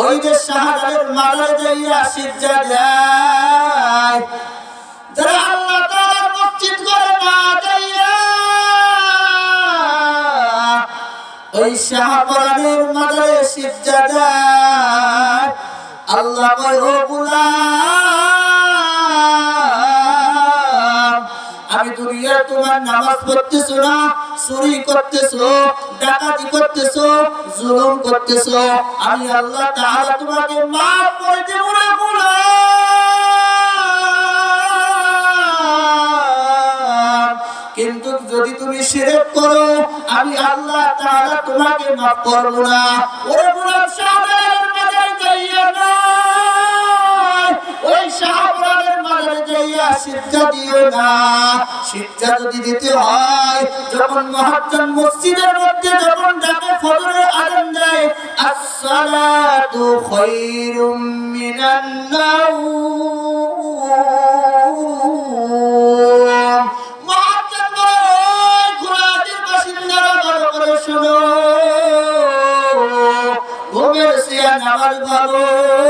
ওই যে শাহজালের মাজারে যাইয়া সিজদা যায় যারা আল্লাহ তাআলার মসজিদ করে না যাইয়া ওই শাহপরানের মাজারে সিজদা যায় আল্লাহ কয় ও গোলাম তোমার নামাজ পড়তেছো না, চুরি করতেছো, ডাকাতি করতেছো, জুলুম করতেছো। আমি আল্লাহ তোমাকে করে দেব না কিন্তু যদি তুমি শিরক করো, আমি আল্লাহ তাআলা তোমাকে মাফ করব না। ওরে সিজদা দিও না। সিজদা যদি দিতে হয় যখন মহাজন মসজিদের মধ্যে যখন ডাকে ফজরের আজান দেয় আসসালাতু খায়রুম মিনান নাওম। মহাজন বলে, "ওই ঘোড়াটির বাসিন্দারা ভালো করে শোনো। ঘুমের সিয়া নামাজ ভালো।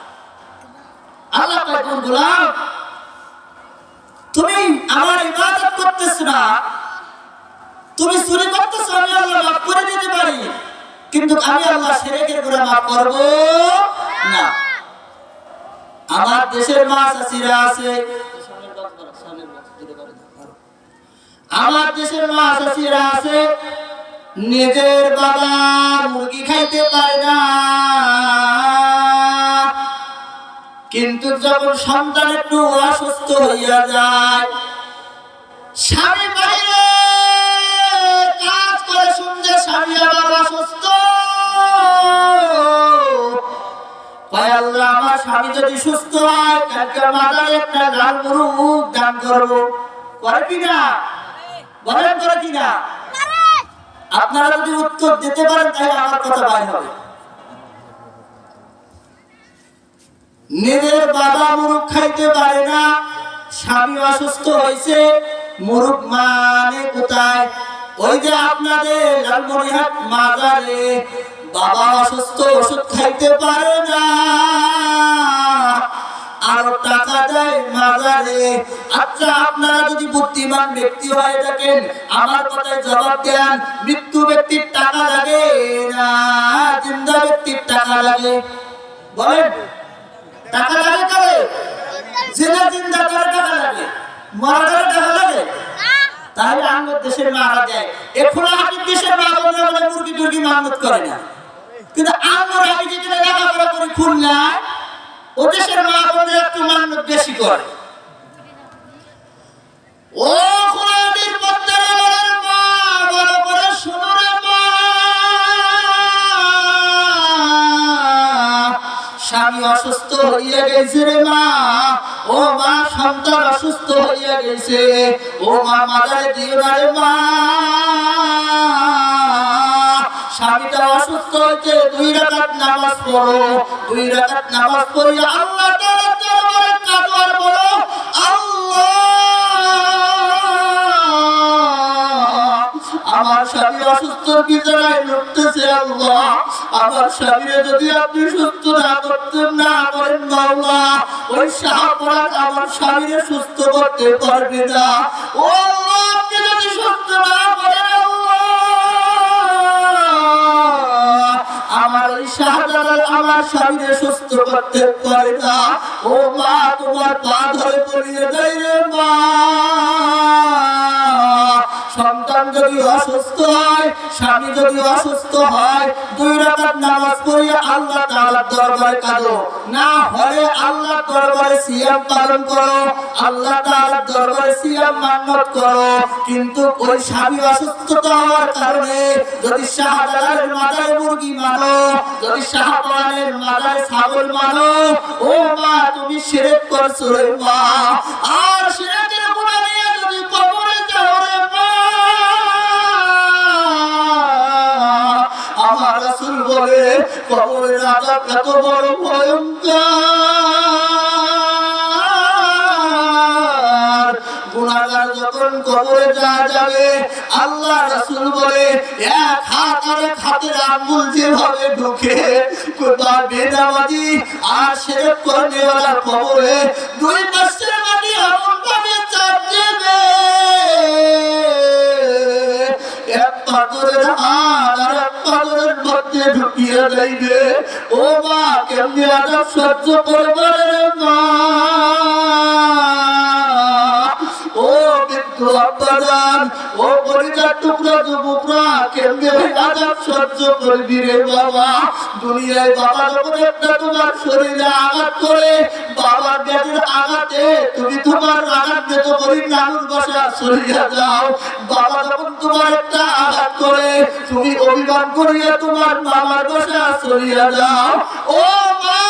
আল্লাহ গোলাম, তুমি আমার ইবাদত করতেছ না। তুমি চুরি করতেছ, আমি আল্লাহ মাফ করে দিতে পারি। কিন্তু আমি আল্লাহ মাফ করব না। আমার দেশের মা চাষিরা আছে। আমার দেশের আছে। নিজের বাবা মুরগি খাইতে পারে না। কিন্তু যখন সন্তান একটু অসুস্থ হইয়া যায়, স্বামী বাইরে কাজ করে শুনছে স্বামী আবার অসুস্থ। আমার স্বামী যদি সুস্থ হয়, কালকে মাদার একটা লাল মুরুগ দান করব। করে কিনা বলেন, করে কিনা আপনারা যদি উত্তর দিতে পারেন, তাহলে আমার কথা বাইর হবে। নিজের বাবা মুরুখ খাইতে পারে না, স্বামী অসুস্থ হয়েছে মুরুখ মানে কোথায়? ওই যে আপনাদের লালমনিহাট মাজারে বাবা অসুস্থ ওষুধ খাইতে পারে না। আর টাকা দেয় মাজারে। আচ্ছা আপনারা যদি বুদ্ধিমান ব্যক্তি হয়ে থাকেন, আমার কথায় জবাব দেন, মৃত্যু ব্যক্তির টাকা লাগে না, জিন্দা ব্যক্তির টাকা লাগে। বলেন। টাকা লাগে জেনা জিন্দা কারে টাকা লাগে। টাকা লাগে। তাহলে আমার দেশের মারা এখন আগের দেশের মা বলে মুরগি টুরগি করে না। কিন্তু আমরা লেখাপড়া খুলনা ও দেশের মা বলে একটু বেশি করে। ও পদ্মার মা, বড় করে হইয়া গেছে রে মা। ও মা, সন্তান অসুস্থ হইয়া গেছে। ও মা, মাদারে দিও না রে মা। স্বামীটা অসুস্থ হয়েছে দুই রাকাত নামাজ পড়ো। দুই রাকাত নামাজ পড়িয়া আল্লাহ আমার স্বামী অসুস্থ বিছানায় লুটতেছে আল্লাহ। আমার স্বামীরে যদি আপনি সুস্থ না করতেন না করেন মাওলা ওই শাহপুরাত আমার স্বামীরে সুস্থ করতে পারবে না। ও আল্লাহ যদি সুস্থ না করেন আমার ওই শাহজালাল আমার স্বামীরে সুস্থ করতে পারে না। ও মা, তোমার পা ধরে পড়িয়ে দেয় রে মা। সন্তান যদি অসুস্থ হয়, স্বামী যদি অসুস্থ হয়, দুই রাকাত নামাজ পড়িয়া আল্লাহ তাআলার দরবারে কাঁদো। না হলে আল্লাহ দরবারে সিয়াম পালন করো, আল্লাহ তাআলার দরবারে সিয়াম মান্নত করো। কিন্তু ওই স্বামী অসুস্থতা হওয়ার কারণে যদি শাহজালালের মাথায় মুরগি মানো যদি শাহপানের মাথায় ছাগল মানো ও মা, তুমি শিরক করছ রে মা। আর শিরকের কবরের বড় ভয়ঙ্কর গুনাহগার যখন কবরে যাওয়া যাবে, আল্লাহ রাসূল বলে, এক হাত আর এক হাতের আঙ্গুল যেভাবে ঢুকে কোথা বেনামাজি আর সেরেক করনেওয়ালার কবরে দুই পাশের মাটি এমন ভাবে চাপ দেবে। এক পাথরের ঢুকিয়ে যাইবে ও মা কেমনি আজাব সহ্য করবে মা টুকরা যুবকরা সহ্য করবি রে বাবা। দুনিয়ায় বাবা যখন একটা তোমার শরীরে আঘাত করে, বাবার আঘাতে তুমি তোমার আঘাত নানুর বাসা যাও। বাবা যখন তোমার একটা আঘাত করে, তুমি অভিমান করিয়া তোমার মামার বাসা সরিয়া যাও। ও মা,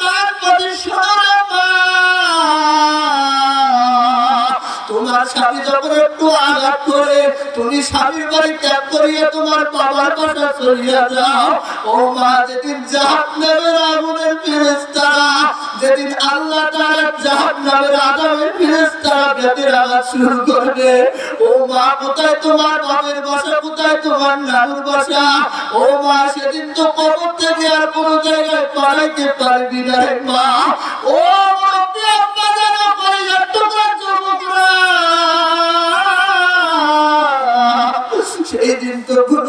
তার প্রতি তোমার স্বামী একটু আঘাত তুমি স্বামীর ত্যাগ করিয়ে তোমার বাবার মা, যেদিন আল্লাহ তাআলা জাহাজ নামের শুরু করবে, ও মা, কোথায় তোমার বাবার বাসা, কোথায় তোমার নানুর বাসা? ও মা, সেদিন তো কবর থেকে আর কোনো জায়গায় পালাইতে পারবি না মা। ও মুরব্বি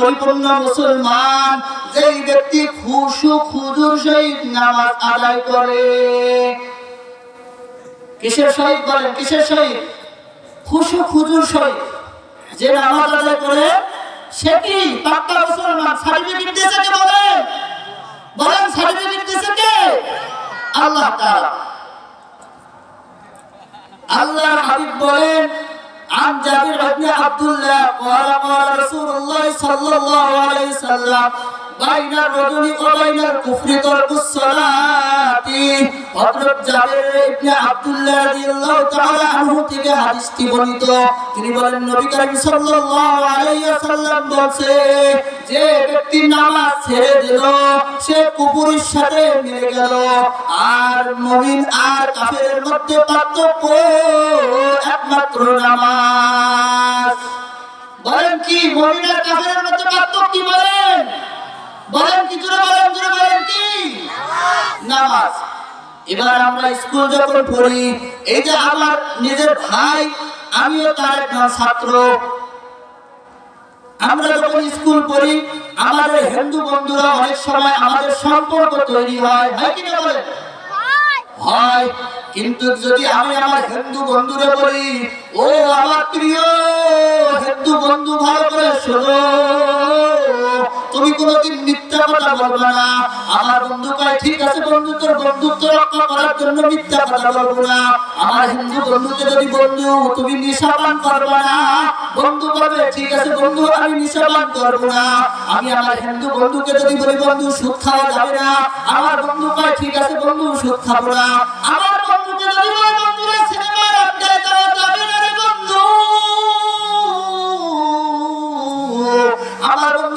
পরিপূর্ণ মুসলমান, যেই ব্যক্তি খুশু খুজুর সহিত নামাজ আদায় করে। কিসের সহিত বলেন? কিসের সহিত? খুশু খুজুর সহিত। যে নামাজ আদায় করে সে কি পাক্কা মুসলমান সার্টিফিকেট দিয়েছে কে বলেন বলেন সার্টিফিকেট দিয়েছে কে আল্লাহ তাআলা আল্লাহর হাবিব বলেন عن جابر بن عبد الله قال قال رسول الله صلى الله عليه وسلم بين الرجل وبين الكفر ترك الصلاة হযরত জাবের ইবনে আব্দুল্লাহ থেকে হাদিসটি বর্ণিত। তিনি বলেন, নবী করিম সাল্লাল্লাহু আলাইহি ওয়াসাল্লাম বলছে, যে ব্যক্তি নামাজ ছেড়ে দিল, সে কুফরের সাথে মিলে গেল। আর মুমিন আর কাফেরের মধ্যে পার্থক্য একমাত্র নামাজ। বলেন কি, মুমিন আর মধ্যে পার্থক্য কি বলেন? বলেন কি, জোরে বলেন বলেন কি? নামাজ। এবার আমরা স্কুল যখন পড়ি, এই যে আমার নিজের ভাই, আমিও তার একজন ছাত্র। আমরা যখন স্কুল পড়ি, আমাদের হিন্দু বন্ধুরা অনেক সময় আমাদের সম্পর্ক তৈরি হয়। হয় কি না বলেন হয়। কিন্তু যদি আমি আমার হিন্দু বন্ধুরে বলি, ও আমার প্রিয় হিন্দু বন্ধু, ভালো করে শোনো। তুমি কোনোদিন মিথ্যা কথা বলবে না। আমার বন্ধু কয় ঠিক আছে বন্ধু, তোর বন্ধুত্ব রক্ষা করার জন্য মিথ্যা কথা বলব না। আমার হিন্দু বন্ধুকে যদি বন্ধু, তুমি নিশাপান করবে না। বন্ধু বলবে, ঠিক আছে বন্ধু, আমি নিশাপান করব না। আমি আমার হিন্দু বন্ধুকে যদি বলি, বন্ধু, সুদ খাওয়া যাবে না। আমার বন্ধু কয় ঠিক আছে বন্ধু, সুদ খাব না। আমার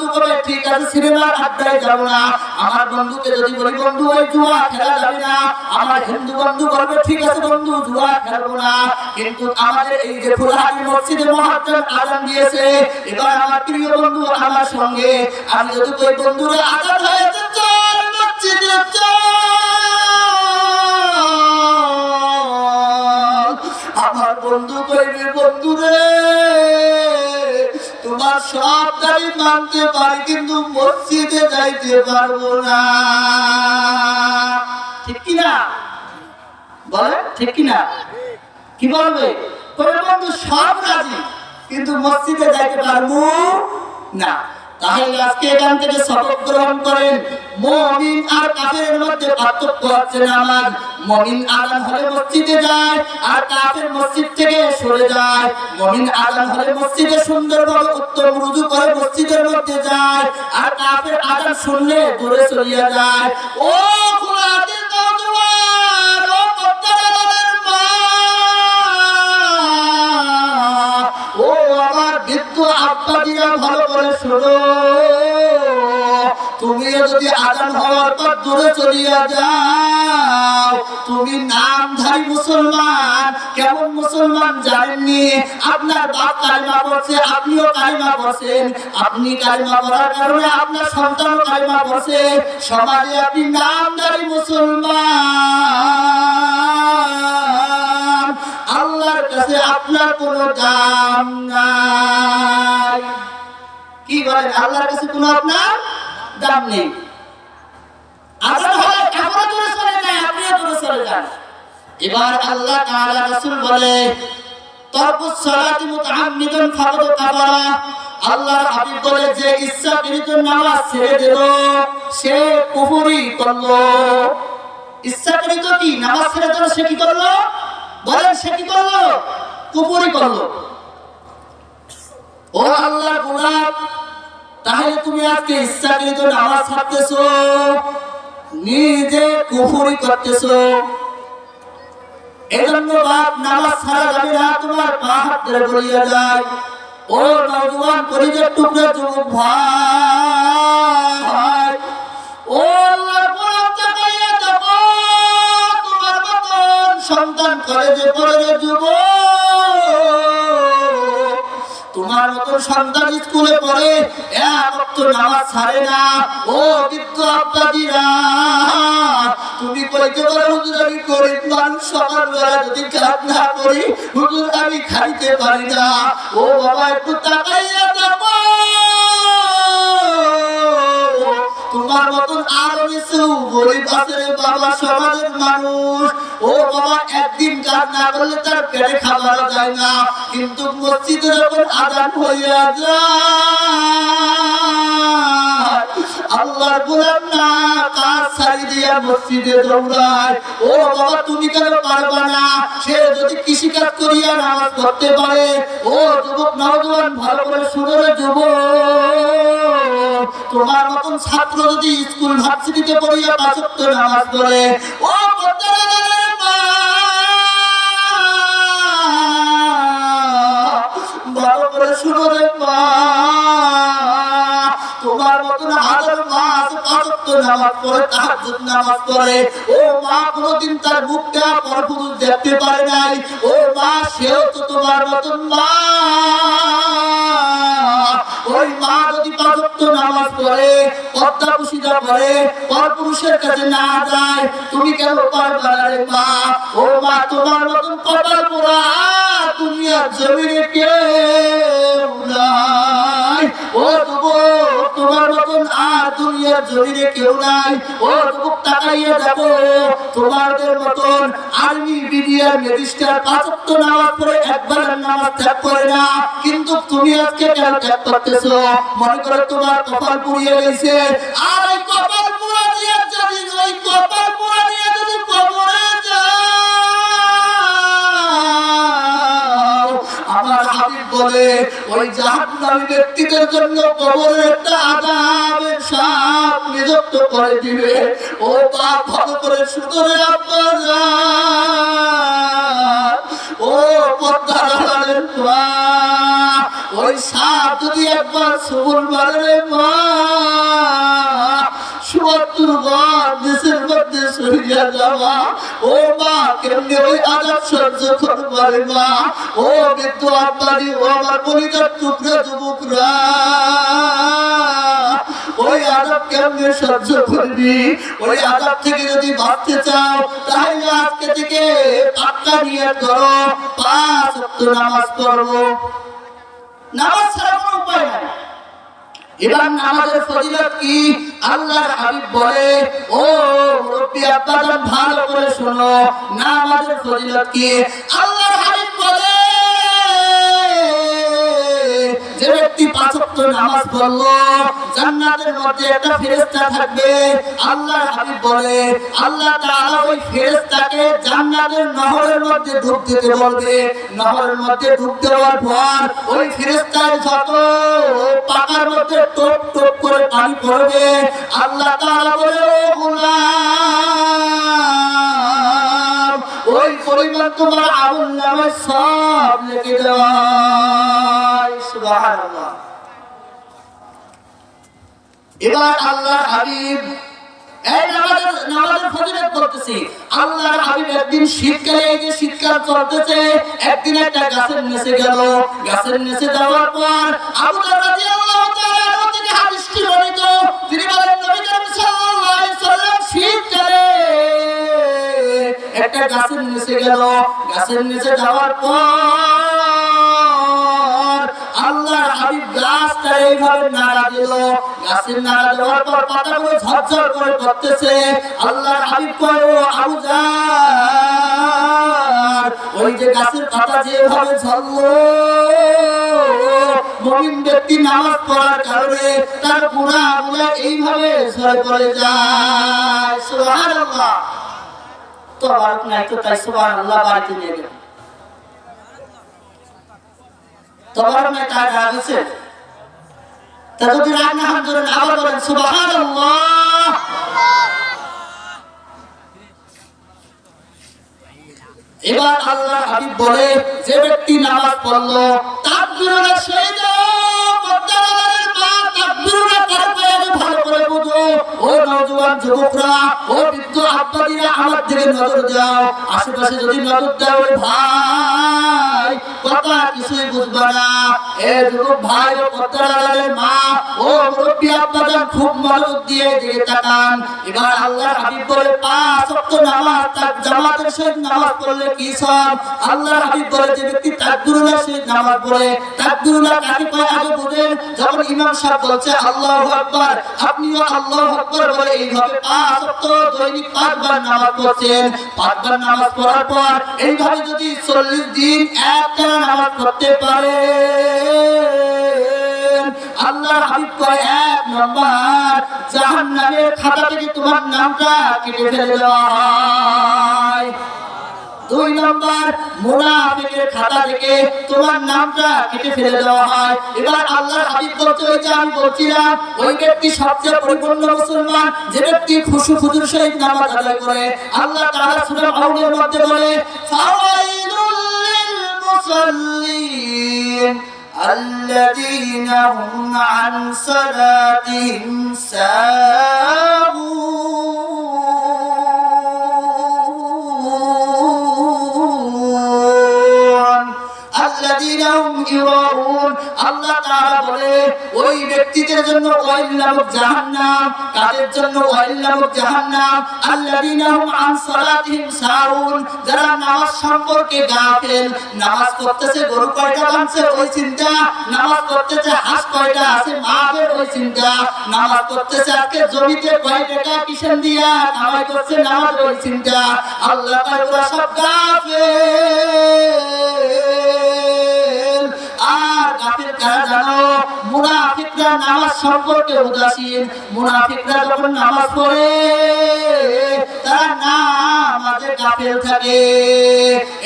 আছে সিনেমার আড্ডায় যাব না। আমার বন্ধুকে যদি বলি, বন্ধু, ওই জুয়া খেলা যাবে না। আমার হিন্দু বন্ধু বলবে, ঠিক আছে বন্ধু, জুয়া খেলব না। কিন্তু আমাদের এই যে ফুলহাটি মসজিদে মহাজন আজান দিয়েছে, এবার আমার প্রিয় বন্ধু আমার সঙ্গে, আমি যদি ওই বন্ধুরা আজাদ হয়েছে আমার বন্ধু কইবে, বন্ধু রে তোমার সব দাবি মানতে পারি, কিন্তু মসজিদে যাইতে পারব না। ঠিক কিনা? বলে ঠিক কিনা? কি বলবে? তোর বন্ধু, সব রাজি, কিন্তু মসজিদে যাইতে পারব না। তাহলে আজকে এখান থেকে শপথ গ্রহণ করেন। মমিন আর কাফের মধ্যে পার্থক্য হচ্ছে নামাজ মমিন আজান হলে মসজিদে যায়, আর কাফের মসজিদ থেকে সরে যায়। মমিন আজান হলে মসজিদে সুন্দরভাবে উত্তম রুজু করে মসজিদের মধ্যে যায়, আর কাফের আজান শুনলে দূরে চলিয়া যায়। ও খুলাদিন আব্বা দিয়া ভালো করে শোনো। তুমিও যদি আজান হওয়ার পর দূরে চলিয়া যাও, তুমি নামধারী মুসলমান, কেমন মুসলমান জানেননি? আপনার বাপ কালিমা পড়ছে, আপনিও কালিমা পড়ছেন। আপনি কালিমা পড়ার কারণে আপনার সন্তান কালিমা পড়ছে। সমাজে আপনি নামধারী মুসলমান। আপনার কোনো দাম নাই। কি বলেন, আল্লাহর কাছে কোনো আপনার দাম নেই? এবার আল্লাহ বলে হাবিব বলে, যে ইচ্ছাকৃত নামাজ ছেড়ে সে ইচ্ছাকৃত কি? নামাজ ছেড়ে দিল সে কি করল? বলেন, সে কি করল? কুফরি করল। ও আল্লাহর গোলাম তাহলে তুমি আজকে ইচ্ছাকৃত নামাজ ছাড়তেছো নিজে কুফরি করতেছো? এজন্য বাপ, নামাজ ছাড়া যাবে না, তোমার পা হাত ধরে যায়। ও টুকরা যুবক ভাই, ও তোমার মতন সন্তান কলেজে পড়ে যুবক। সন্তান স্কুলে পড়ে না। ও বৃদ্ধ আব্বাজিরা, তুমি কইতে পারো হুজুর করি, হুজুর, আমি খাইতে পারি না। ও বাবা, একটু তাকাইয়া যাব তোমার মতন আরও কিছু গরিব আছে বাবা সমাজের মানুষ। ও বাবা, একদিন কাজ না করলে তার পেটে খাবার যায় না। কিন্তু মসজিদে যখন আদান হইয়া যায় আল্লাহর গোলাম না কাজ ছাড়ি দিয়া মসজিদে দৌড়ায়? ও বাবা, তুমি কেন পারবা না? সে যদি কৃষি কাজ করিয়া নামাজ পড়তে পারে, ও যুবক নওজোয়ান ভালো করে শুনে যুবক। তোমার মতন ছাত্র যদি স্কুল ভার্সিটিতে পড়িয়া পাঁচত্ব নামাজ পড়ে, ও ভালো করে শুনো রে মা। পাঁচত্ব নামাজ পড়ে, তাহাজ্জুদ মা দেখতে পারে নাই। ও মা, সেও তো তোমার মতন মা। ওই মা যদি পাঁচত্ব নামাজ পড়ে পুষিদা পড়ে, পরপুরুষের কাছে না যায়, তুমি কেন পারবা মা? ও মা, তোমার মতন কপাল পোড়া দুনিয়ার জমিনে কেউ নাই। ও যুবক তোমার মতন আর দুনিয়ার জমিনে কেউ নাই। ও যুবক, তাকাইয়া দেখো, তোমাদের মতন আর্মি, বিডিআর, ম্যাজিস্ট্রেট পাঁচত্ব নামাজ পড়ে একবার নামাজ ত্যাগ করে না। কিন্তু তুমি আজকে কেন ত্যাগ করতেছো? মনে করো তোমার কপাল পুড়িয়ে গেছে। আর ওই কপাল পুড়া দিয়ে যদি, ওই কপাল পুড়া দিয়ে যদি কবরে যাও, আমার বলে, ওই জাহান্নামী ব্যক্তিদের জন্য কবরের একটা আযাবের সাপ নিযুক্ত করে দিবে। ও বাপ ভালো করে শুধরে আপনার ও মা ওই সাপ যদি একবার মারে মা বার দেশের ও মা, কেমনি ওই আজাব সহ্য করবারে ও বৃদ্ধ আব্বারি ও আমার পরিবার টুকরা যুবকরা। ওই আজাব কেমনে সহ্য করবি? ওই আজাব থেকে যদি বাঁচতে চাও, তাহলে আজকে থেকে পাক্কা নিয়ে করো পাঁচ নামাজ পড়ব। নামাজ ছাড়া কোনো উপায় নাই। এবার নামাজের ফজিলত কি? আল্লাহর হাবিব বলে ও মুরব্বি আপনারা ভালো করে শোনো। নামাজের ফজিলত কি? আল্লাহর ব্যক্তি পাঁচ ওয়াক্ত নামাজ পড়ল, জান্নাতের মধ্যে একটা ফেরেশতা থাকবে। আল্লাহর হাবিব বলে, আল্লাহ তাআলা ওই ফেরেশতাকে জান্নাতের নহরের মধ্যে ডুব দিতে বলবে। নহরের মধ্যে ডুব দেওয়ার পর ওই ফেরেশতার যত পাকার মধ্যে টোপ টোপ করে পানি পড়বে, আল্লাহ তাআলা বলে, ও গোলাম! পরিমাণ তোমার আমল নামে সব লিখে এবার আল্লাহর হাবিব একদিন শীতকালে যে শীতকাল একদিন একটা গাছের নিচে গেল। গাছের নিচে যাওয়ার পর আবু একটা গাছের নিচে গেল। গাছের নিচে যাওয়ার পর আল্লাহর হাবিব গাছটা এইভাবে নাড়া দিল। গাছের নাড়া দেওয়ার পর পাতাগুলো ঝরঝর করে পড়তেছে আল্লাহর হাবিব কয় আবু ওই যে গাছের পাতা যেভাবে ঝরলো, মুমিন ব্যক্তি নামাজ পড়ার কারণে তার গুনাহগুলো এইভাবে ঝরে পড়ে যায়। সুবহানাল্লাহ। নাই তো তাই সুবহানাল্লাহ বাড়িতে নিয়ে গেল তোমার তার রাগ আছে তা যদি রাগ না ধরেন আবার বলেন এবার আল্লাহ হাবিব বলে, যে ব্যক্তি নামাজ পড়ল, তার বিরুদ্ধে সেই আশেপাশে যদি নজর দাও রে ভাই, কথা কিছুই বুঝবা না। এ যুবক ভাই ও লাগালে মা, ও আব্বাজান খুব দিয়ে তাকান। এবার হাবিব বলে পাঁচ ওয়াক্ত নামাজ তার জামাতের নামাজ পড়লে কি সব? হাবিব বলে, যে ব্যক্তি নামাজ পড়ে কাকে কয় আগে বুঝেন, যখন ইমাম সাহেব বলছে, আল্লাহু আকবার আপনিও আল্লাহু আকবার বলে এইভাবে পাঁচ ওয়াক্ত দৈনিক পাঁচবার নামাজ পড়ছেন। পাঁচবার নামাজ পড়ার পর এইভাবে যদি চল্লিশ দিন একটা নামাজ পড়তে পারে আল্লাহর হাবিব কয় এক নম্বর, জাহান্নামের খাতা থেকে তোমার নামটা কেটে ফেলে দুই নম্বর, মুনাফিকের খাতা থেকে তোমার নামটা কেটে ফেলে দেওয়া হয়। এবার আল্লাহর হাবিব বলতে যে আমি বলছিলাম ওই ব্যক্তি সবচেয়ে পরিপূর্ণ মুসলমান, যে ব্যক্তি খুশু খুজুর সহিত নামাজ আদায় করে। আল্লাহ তাআলা সূরা মধ্যে বলে المصلين الذين هم عن صلاتهم ساهون الذين هم يراءون ব্যক্তিদের জন্য জাহান্নাম কাদের জন্য জাহান্নাম। আল্লাযীনা হুম আন সালাতিহিম সাহুন যারা নামাজ সম্পর্কে গাফেল, নামাজ গরু কয়টা বানছে ওই চিন্তা, নামাজ হাঁস কয়টা আছে ওই চিন্তা, নামাজ আজকে জমিতে কয় টাকা দিয়া কামাই করছে নামাজ ওই চিন্তা। আল্লাহ ওরা সব গাফেল। আর গাফির কারা জানো? মুনাফিকরা নামাজ সম্পর্কে উদাসীন, মুনাফিকরা যখন নামাজ পড়ে, তারা নামাজে গাফিল থাকে।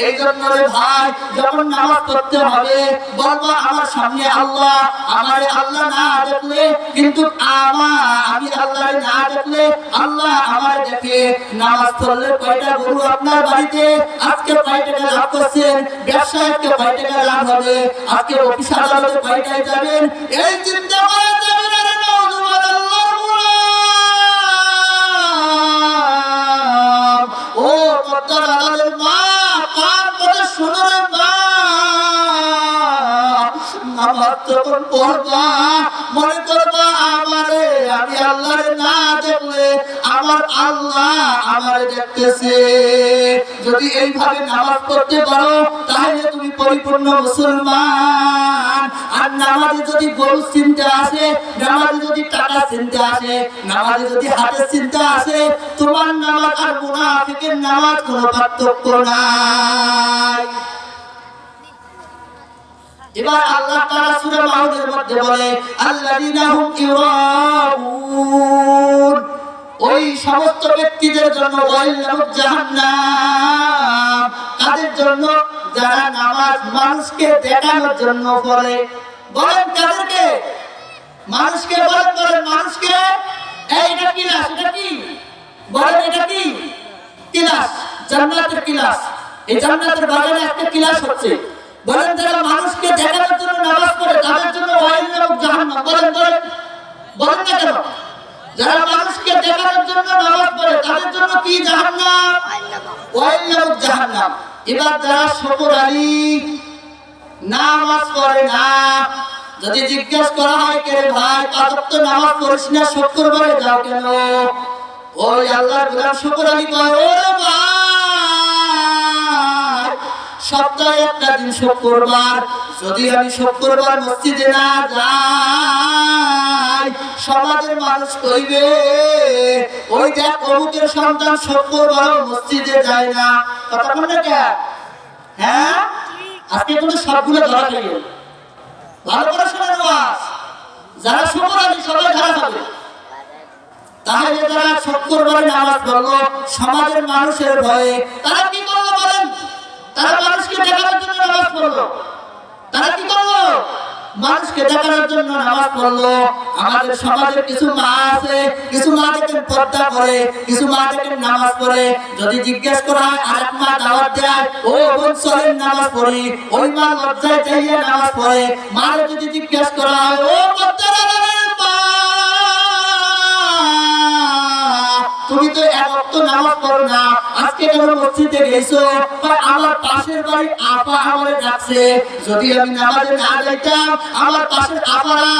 এই জন্য ভাই, যখন নামাজ পড়তে হবে বলব আমার সামনে আল্লাহ, আমারে আল্লাহ না দেখলে, কিন্তু আমার আমি আল্লাহ না দেখলে, আল্লাহ আমার দেখে। নামাজ পড়লে কয়টা গরু আপনার বাড়িতে? আজকে কয় টাকা লাভ করছেন? ব্যবসায় আজকে কয় টাকা লাভ হবে? আজকে অফিস আদালতে কয়টায় যাবেন? এই চিন্তা করে আরে নওজোয়ান আল্লাহর গোলাম। ও কর্তার আলালের মা কার কথা মা নামাজ যখন পড়বা মনে করবা আমারে আমি আল্লাহরে না দেখলে আমার আল্লাহ আমারে দেখতেছে। যদি এইভাবে নামাজ পড়তে পারো, তাহলে তুমি পরিপূর্ণ মুসলমান। আর নামাজে যদি গরু চিন্তা আসে, নামাজে যদি টাকা চিন্তা আসে, নামাজে যদি হাতের চিন্তা আসে, তোমার নামাজ আর মুনাফিকের নামাজ কোনো পার্থক্য নাই। এবার আল্লাহ তাআলা সূরা মাউদের মধ্যে বলে, আল্লাযীনা হুম ইউরাউন। ওই সমস্ত ব্যক্তিদের জন্য ওয়াইলাম জাহান্নাম। তাদের জন্য? যারা নামাজ মানুষকে দেখানোর জন্য পড়ে বলেন কাদেরকে? মানুষকে বলেন বলেন মানুষকে। এই, এটা কি লাশ এটা কি? বলেন, এটা কি? কিলাস, জান্নাতের কিলাস। এই জান্নাতের বাগানে একটা কিলাস হচ্ছে। বলেন যারা মানুষকে দেখানোর জন্য নামাজ পড়ে তাদের জন্য জাহান্নাম বলেন বলেন বলেন। না কেন? যারা মানুষকে দেখানোর জন্য নামাজ পড়ে তাদের জন্য কি জাহান্নাম? ওয়াইল জাহান্নাম। এবার যারা শকর আলী নামাজ পড়ে না যদি জিজ্ঞেস করা হয় কে ভাই পাঁচ তো নামাজ পড়িস না শুক্রবারে যাও কেন? ওই আল্লাহর গোলাম শুকর আলী কয় ও ভাই সপ্তাহে একটা দিন শুক্রবার। যদি আমি শুক্রবার মসজিদে না যাই, সমাজের মানুষ কইবে, ওই দেখ, অমুকের সন্তান শুক্রবার মসজিদে যায় না। কথা কে? হ্যাঁ? আজকে কোনো সবগুলো ধরা ভালো করে শোনেন ওয়াজ যারা শুকর আলী সবাই ধরা খাবে। তাহলে যারা শুক্রবারে নামাজ পড়ল, সমাজের মানুষের ভয়ে তারা কি তারা মানুষকে দেখানোর জন্য নামাজ পড়ল। তারা কি করল? মানুষকে দেখানোর জন্য নামাজ পড়ল। আমাদের সমাজের কিছু মা আছে, কিছু মা দেখেন পর্দা করে কিছু মা দেখেন নামাজ পড়ে। যদি জিজ্ঞেস করা হয় আর মা দাওয়াত দেয়? ও বোন, চলেন নামাজ পড়ি। ওই মা লজ্জায় চাইয়ে নামাজ পড়ে। মা যদি জিজ্ঞেস করা হয়, ও পর্দা তুমি তো এক নামাজ পড়ো না। আজকে কেন মসজিদে গেছো আমার পাশের বাড়ি আপা আমারে ডাকছে যদি আমি নামাজে না যাইতাম, আমার পাশের আপারা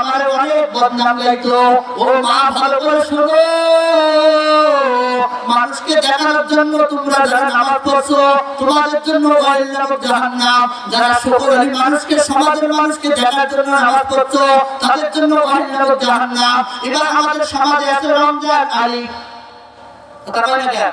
আমার অনেক বদনাম গাইতো ও মা, ভালো করে শোনো। মানুষকে দেখানোর জন্য তোমরা যারা নামাজ পড়ছো, তোমাদের জন্য জাহান্নাম। যারা আলী মানুষকে, সমাজের মানুষকে দেখার জন্য নামাজ পড়ছো, তাদের জন্য জাহান্নাম। এবার আমাদের সমাজে আছে রমজান আলী। কথা কেন?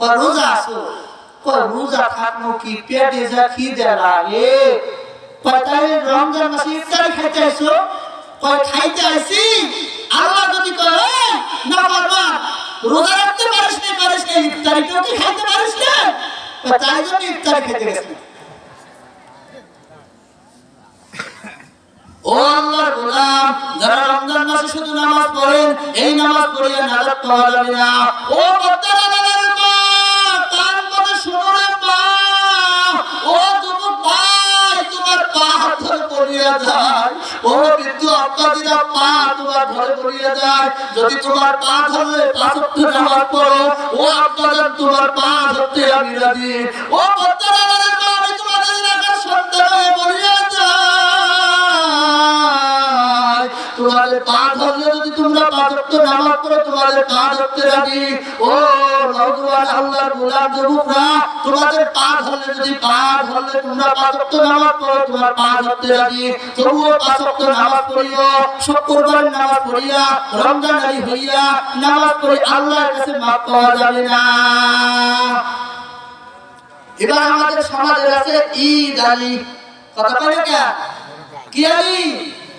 রোজা আসো কয় রোজা থাকব কি পেটে যা খিদে লাগে। কয় রমজান মাসে ইফতারি খাইতে আইসো? কয় খাইতে আইসি? আল্লাহ যদি কয় "এই, না রোজা রাখতে পারিস না পারিস না ইফতারিটাও কি খাইতে পারিস না? তাই জন্য ইফতারি খেতে গেছি। ও আল্লাহর গোলাম যারা রমজান মাসে শুধু নামাজ পড়েন এই নামাজ পড়িয়া নাজাত পাওয়া যাবে না। ও ধরে পড়িয়া যায়। ও বৃদ্ধ আব্বাদিরা পা তোমার ধরে পড়িয়া যায়। যদি তোমার পা ধরলে পা সত্য নামাজ পড়ো ও আপনাদের তোমার পা ধরতে আমি রাজি ও আমি তোমাদের সন্তান হয়ে পড়িয়া তোমাদের পা ধরলে যদি তোমরা পাঁচ ওয়াক্ত নামাজ পড়ে, তোমাদের পা ধরতে রাজি। ও নওজোয়ান আল্লাহর গোলাম যুবকরা তোমাদের পা ধরলে যদি পা ধরলে তোমরা পাঁচ ওয়াক্ত নামাজ পড়ো, তোমার পা ধরতে রাজি। তবুও পাঁচ ওয়াক্ত নামাজ পড়িও শুক্রবার নামাজ পড়িয়া, রমজান আলী হইয়া নামাজ পড়ে আল্লাহর কাছে মাপ পাওয়া যাবে না। এবার আমাদের সমাজে আছে ঈদ আলী। কথা বলে কি আলী?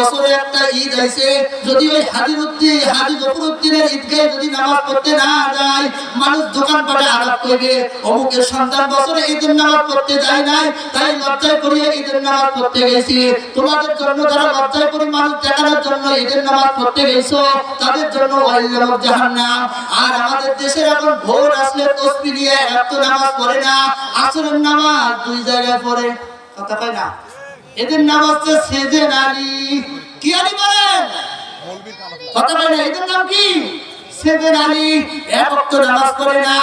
বছরে একটা ঈদ আইছে যদি ওই হাজির উদ্দিন হাজি জফর উদ্দিনের ঈদগাহে যদি নামাজ পড়তে না যায়, মানুষ দোকান পাটে আলাপ করবে। অমুকের সন্তান বছরে ঈদের নামাজ পড়তে যায় নাই, তাই লজ্জায় করিয়ে ঈদের নামাজ পড়তে গেছি। তোমাদের জন্য যারা লজ্জায় করি মানুষ দেখানোর জন্য ঈদের নামাজ পড়তে গেছো, তাদের জন্য ওয়াইলাম জাহান্নাম। আর আমাদের দেশের এখন ভোর আসলে তসবি নিয়ে এত নামাজ পড়ে না, আসরের নামাজ দুই জায়গায় পড়ে। কথা না? এদের নাম হচ্ছে সেজেন আলী। কি আলী বলেন? কথা বলেন এদের নাম কি? সেজেন আলী। এক নামাজ করে না।